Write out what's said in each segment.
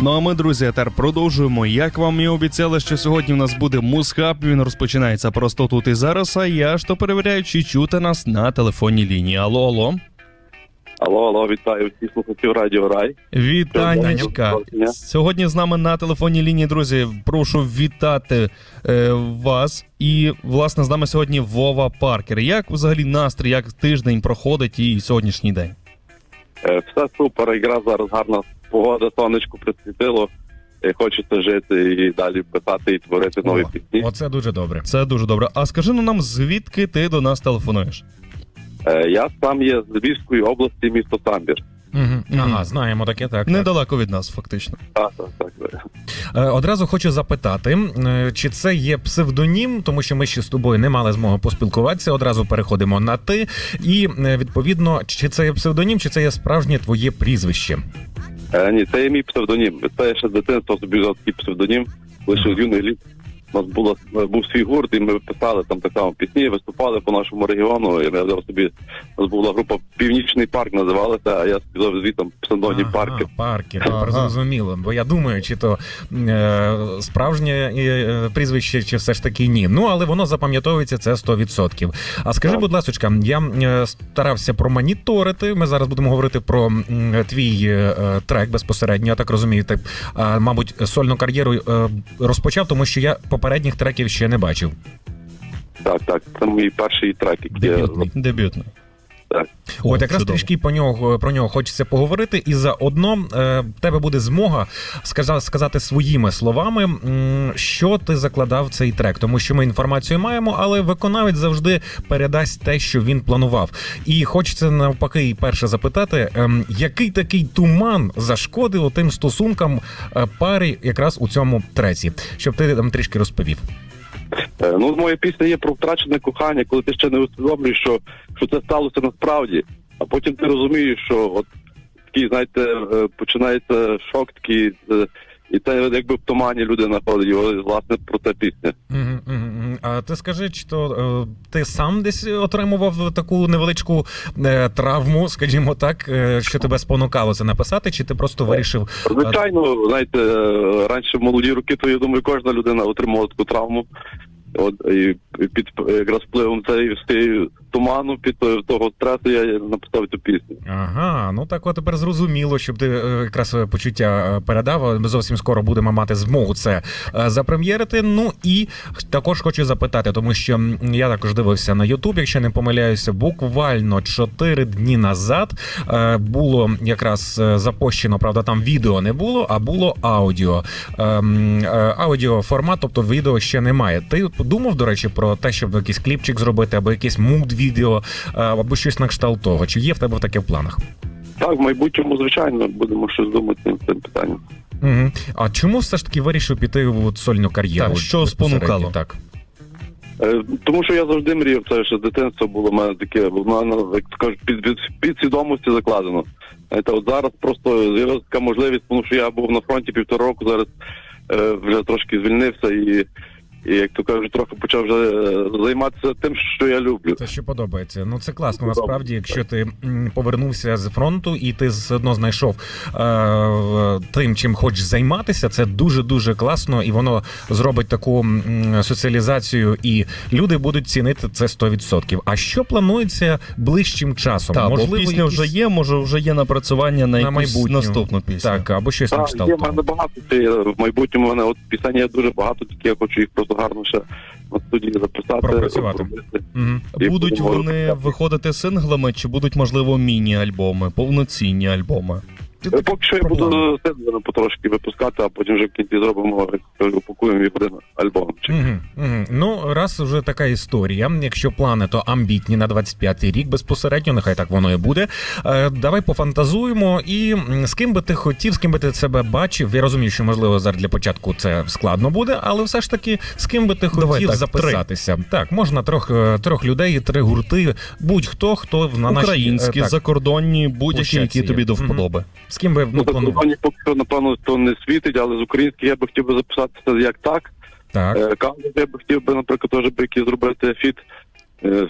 Ну а ми, друзі, тепер продовжуємо. Як вам і обіцяли, що сьогодні в нас буде музхаб. Він розпочинається просто тут і зараз. А я ж то перевіряю, чи чути нас на телефонній лінії. Алло, алло. Алло, алло, вітаю всіх слухачів Радіо Рай. Вітанечка. Сьогодні з нами на телефонній лінії, друзі. Прошу вітати е, вас. І власне з нами сьогодні Вова Паркер. Як взагалі настрій, як тиждень проходить і сьогоднішній день? Е, Все супер, якраз зараз гарна погода, сонечко присвітило. Хочеться жити і далі писати і творити нові О, пісні. Оце дуже добре. Це дуже добре. А скажи ну нам, звідки ти до нас телефонуєш? Е, Я сам є з Львівської області, місто Самбір. Угу. Ага, знаємо таке, так. так. Недалеко від нас, фактично. Так, так, так. так. Е, Одразу хочу запитати, е, чи це є псевдонім, тому що ми ще з тобою не мали змоги поспілкуватися. Одразу переходимо на ти. І е, відповідно, чи це є псевдонім, чи це є справжнє твоє прізвище? Е, Ні, це є мій псевдонім. Це я ще з дитинства собі взяв такий псевдонім. Лише з юних літ. У нас було, був свій гурт, і ми писали там так само пісні, виступали по нашому регіону. Я взяв собі, у нас була група Північний парк називалася, а я взяв звітом псевдонім Паркер. Паркер, Ага. тепер зрозуміло. Бо я думаю, чи то е, справжнє е, прізвище, чи все ж таки ні. Ну але воно запам'ятовується це 100%. А скажи, Так. будь ласка, я е, старався промоніторити. Ми зараз будемо говорити про твій е, трек безпосередньо. Я так розумію, ти, а, мабуть, сольну кар'єру е, розпочав, тому що я попередніх треків ще не бачив. Так, так. Це мій перший трек, який я Дебютний. Дебютний. Так. От якраз чудово. трішки по нього про нього хочеться поговорити, і заодно е, тебе буде змога сказа- сказати своїми словами, що ти закладав в цей трек, тому що ми інформацію маємо, але виконавець завжди передасть те, що він планував. І хочеться навпаки перше запитати, ем, який такий туман зашкодив тим стосункам е, пари якраз у цьому треці, щоб ти там трішки розповів. Е, Ну, моя пісня є про втрачене кохання, коли ти ще не усвідомлюєш, що, що це сталося насправді. А потім ти розумієш, що от такий, знаєте, е, починається шок такий, е, і це якби в тумані людина ходить, і власне про це пісня. Мгм, мгм. А ти скажи, чи то е, ти сам десь отримував таку невеличку травму, скажімо так, що тебе спонукало це написати, чи ти просто вирішив? Звичайно, знаєте, раніше в молоді роки, то я думаю, кожна людина отримала таку травму. От і під якраз впливом цієї туману, під е, того стресу я написав цю пісню. Ага, ну так от тепер зрозуміло, щоб ти е, якраз е, почуття передав. Ми зовсім скоро будемо мати змогу це запрем'єрити. Ну і також хочу запитати, тому що я також дивився на Ютуб, якщо не помиляюся, буквально 4 дні назад було якраз запущено, правда, там відео не було, а було аудіо. Ем, Аудіо формат, тобто відео ще немає. Ти подумав, до речі, про те, щоб якийсь кліпчик зробити, або якийсь муд відео, е, або щось на кшталт того. Чи є в тебе таке в планах? Так, в майбутньому, звичайно, будемо щось думати над цим питанням. Угу. А чому все ж таки вирішив піти в сольну кар'єру? Так, що спонукало? Так. Е, Тому що я завжди мріяв, це ще дитинство було в мене таке, в мене, як то кажуть, під, під, під свідомості закладено. Знаєте, от зараз просто з'явилася така можливість, тому що я був на фронті півтора року, зараз е, вже трошки звільнився і, і, як то кажуть, трохи почав вже е, займатися тим, що я люблю. Те, що подобається. Ну це класно. Подобається, Насправді, якщо ти повернувся з фронту і ти все одно знайшов е, тим, чим хочеш займатися, це дуже дуже класно, і воно зробить таку соціалізацію, і люди будуть цінити це 100%. А що планується ближчим часом? Так, бо пісня якісь- вже є, може вже є напрацювання на, На якусь майбутню. наступну пісню. Так, або щось на Так, є в мене багато. Це в майбутньому в мене от пісень є дуже багато, тільки я хочу їх просто гарно ще на студії записати. Пропрацювати. Угу. Будуть вони виходити синглами, чи будуть, можливо, міні-альбоми, повноцінні альбоми? Ти Е, Поки що я буду сингли потрошки випускати, а потім вже в кінці зробимо, упакуємо в один альбом. Ну, раз вже така історія. Якщо плани, то амбітні на 25-й рік безпосередньо, нехай так воно і буде. Е, давай пофантазуємо. І з ким би ти хотів, з ким би ти себе бачив. Я розумію, що можливо зараз для початку це складно буде, але все ж таки з ким би ти Давай хотів так, записатися. Так, можна трьох, е, трьох людей, три гурти, будь-хто, хто на нашій, Українські, е, так, закордонні, будь-які, які тобі до вподоби. З ким би Ну, планували? за поки що, напевно, то не світить, але з українських я би хотів би записатися як так. Так. Е, Канади я би хотів би, наприклад, теж би який зробити фіт. Е,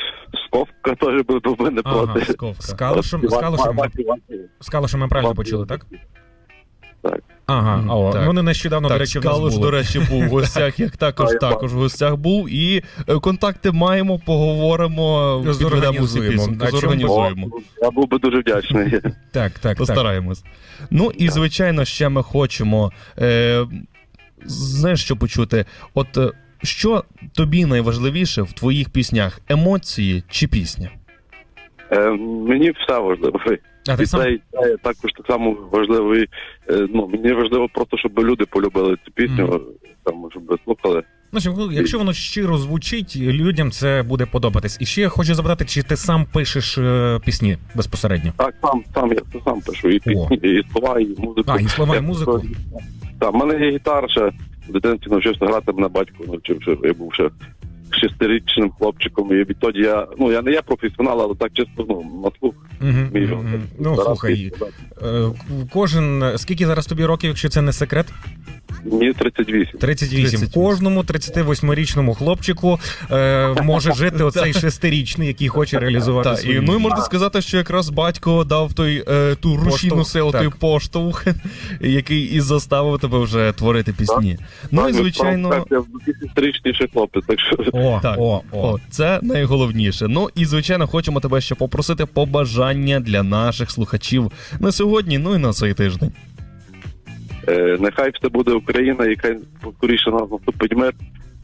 Сковка теж би був би не Ага, проти. Сковка. З Калушем, з Калушем, Іван- Іван- з Калушем ми правильно почули, так? Ага, о, так. вони нещодавно, до так, речі, в нас були. до речі, був в гостях, як також також в гостях був. І е, контакти маємо, поговоримо, Зорганізуємо. зорганізуємо. О, я був би дуже вдячний. Так, так, так. Постараємось. Ну і звичайно, ще ми хочемо. Е, знаєш, що почути? От е, що тобі найважливіше в твоїх піснях? Емоції чи пісня? Е, мені все важливо. А І сам це, це також так само важливо. І, е, ну, мені важливо просто, щоб люди полюбили цю пісню, там, щоб слухали. Ну, якщо воно щиро звучить, людям це буде подобатись. І ще я хочу запитати, чи ти сам пишеш е, пісні безпосередньо? Так, сам, сам я це сам пишу. І пісні, і слова, і музику. А, і слова, і музику? Так, в мене є гітара ще. В дитинстві навчився грати, мене батько навчив, я був ще шестирічним хлопчиком. І відтоді я, ну я не є професіонал, але так чисто ну, на слух. Угу, вмію. Ну, слухай, е, кожен, скільки зараз тобі років, якщо це не секрет? Мені 38. 38. 38. Кожному 38-річному хлопчику е, може жити оцей шестирічний, який хоче реалізувати Так, і свою ну і можна сказати, що якраз батько дав той е, ту рушійну Поштовх, силу, той так. поштовх, який і заставив тебе вже творити пісні. Ну і звичайно. так, Я 10-річний ще хлопець, так що О, Так, о, о. О, це найголовніше. Ну і звичайно, хочемо тебе ще попросити побажання для наших слухачів на сьогодні, ну і на цей тиждень. Е, нехай все буде Україна, і хай скоріше нас наступить мир,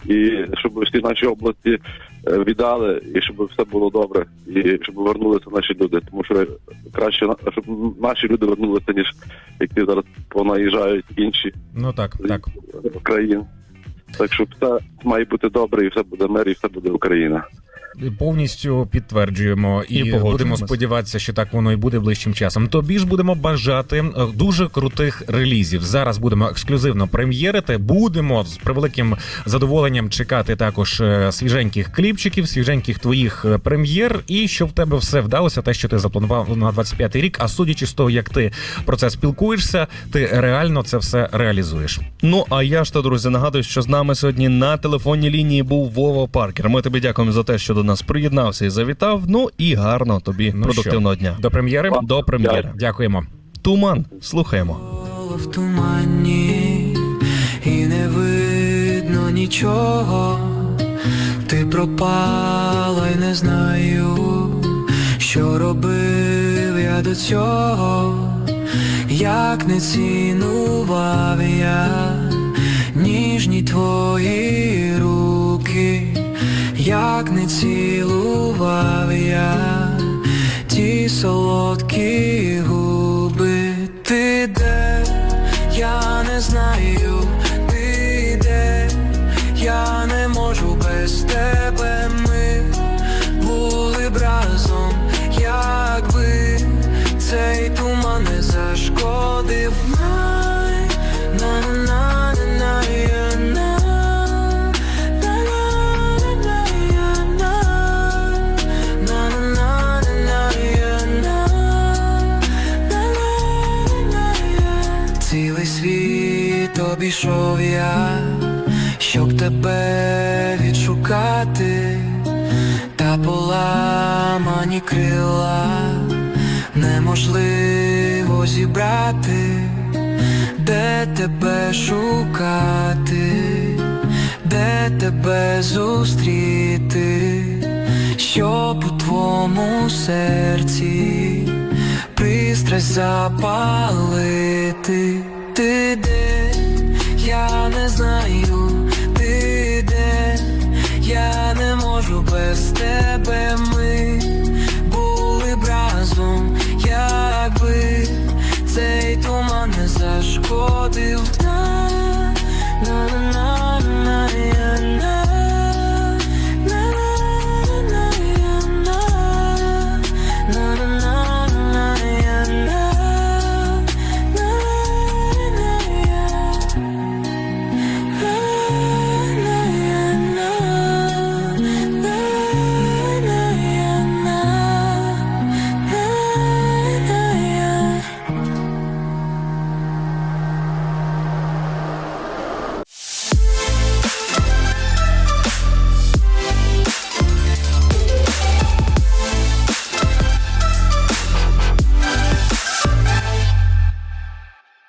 і щоб всі наші області е, віддали, і щоб все було добре, і щоб вернулися наші люди. Тому що краще щоб наші люди вернулися, ніж які зараз понаїжджають інші Ну так, так. країни. Так що все має бути добре, і все буде мир, і все буде Україна. Повністю підтверджуємо і, І будемо сподіватися, що так воно і буде ближчим часом. Тобі ж будемо бажати е, дуже крутих релізів. Зараз будемо ексклюзивно прем'єрити. Будемо з превеликим задоволенням чекати також е, свіженьких кліпчиків, свіженьких твоїх е, прем'єр. І щоб в тебе все вдалося, те, що ти запланував на 25-й рік. А судячи з того, як ти про це спілкуєшся, ти реально це все реалізуєш. Ну а я ж то, друзі, нагадую, що з нами сьогодні на телефонній лінії був Вова Паркер. Ми тобі дякуємо за те, що до нас приєднався і завітав. Ну і гарно тобі Ну продуктивного що, дня. До прем'єри До прем'єри. дякуємо. Туман, слухаємо. В тумані і не видно нічого. Ти пропала й не знаю, що робив я до цього, як не цінував не цілував я ті солодкі губи. Обійшов я, щоб тебе відшукати, та поламані крила неможливо зібрати, де тебе шукати, де тебе зустріти, щоб у твоєму серці пристрасть запалити. Ти де, не знаю, ти де, я не можу без тебе ми